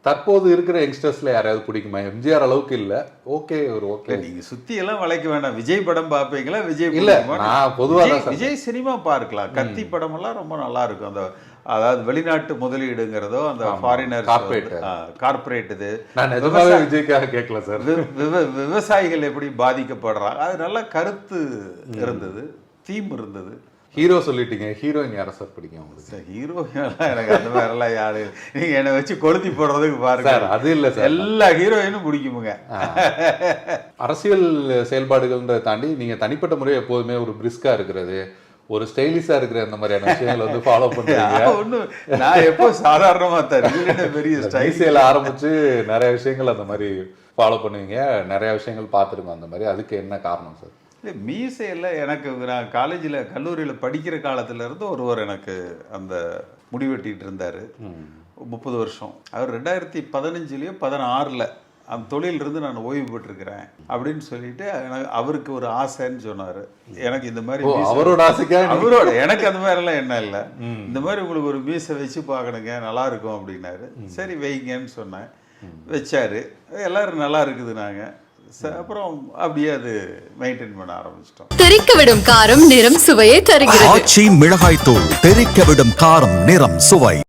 தற்போது இருக்கிற யங்ஸ்டர்ஸ்ல யாரையாவது பிடிக்குமா? எம்ஜிஆர் அளவுக்கு இல்ல. ஓகே ஒரு ஓகே. இல்ல நீங்க சுத்தி எல்லாம் வளைக்க வேண்டாம். விஜய் படம் பார்ப்பீங்களா? விஜய் இல்ல? நான் பொதுவா தான் விஜய்- சினிமா பார்க்கலாம். கத்தி படம் எல்லாம் ரொம்ப நல்லா இருக்கும். அந்த அதாவது வெளிநாட்டு முதலீடுங்கிறதோ அந்த ஃபாரினர் corporate. கார்பரேட் இது. நான் நிஜமாவே விஜய்க்காக கேட்கல சார். விவசாயிகள் எப்படி பாதிக்கப்படுறாங்க? அது நல்ல கருத்து இருந்தது. தீம் இருந்தது. ஹீரோ சொல்லிட்டீங்க ஹீரோயின் யாரை சார் பிடிக்கும் உங்களுக்கு? ஹீரோ எனக்கு அந்த மாதிரிலாம் யாரு நீங்க என்னை வச்சு கொளுத்தி போடுறதுக்கு பாருங்க. சார் அது இல்ல சார் எல்லா ஹீரோயினும் பிடிக்குமுங்க. அரசியல் செயல்பாடுகள்ன்றதை தாண்டி நீங்க தனிப்பட்ட முறை எப்போதுமே ஒரு பிரிஸ்கா இருக்கிறது ஒரு ஸ்டைலிஷா இருக்கிற அந்த மாதிரியான விஷயங்கள் வந்து ஃபாலோ பண்றீங்க. ஒண்ணும் நான் எப்போ சாதாரணமா தரேன் பெரிய ஸ்டைல் ஐசிஎல் ஆரம்பிச்சு நிறைய விஷயங்கள் அந்த மாதிரி ஃபாலோ பண்ணுவீங்க. நிறைய விஷயங்கள் பார்த்துருக்கோம் அந்த மாதிரி. அதுக்கு என்ன காரணம் சார் இல்லை மீசையில் எனக்கு நான் காலேஜில் கல்லூரியில் படிக்கிற காலத்துல இருந்து ஒருவர் எனக்கு அந்த முடிவெட்டிட்டு இருந்தார். முப்பது வருஷம். அவர் ரெண்டாயிரத்தி பதினஞ்சுலேயோ பதினாறில் அந்த தொழிலிருந்து நான் ஓய்வு பெற்றிருக்கிறேன் அப்படின்னு சொல்லிட்டு எனக்கு அவருக்கு ஒரு ஆசைன்னு சொன்னார். எனக்கு இந்த மாதிரி அவரோட ஆசைக்கா நீங்க- அவரோட எனக்கு அந்த மாதிரிலாம் என்ன இல்லை. இந்த மாதிரி உங்களுக்கு ஒரு மீசை வச்சு பார்க்கணுங்க நல்லா இருக்கும் அப்படின்னாரு. சரி வைங்கன்னு சொன்னேன். வச்சாரு. எல்லாரும் நல்லா இருக்குது நாங்கள் அப்புறம் அப்படியே அது மெயின்டைன் பண்ண ஆரம்பிச்சிட்டோம். தெறிக்க விடும் காரம் நிறம் சுவையை தருகிறது. ஆச்சி மிளகாய் தூள் தெறிக்க விடும் காரம் நிறம் சுவை.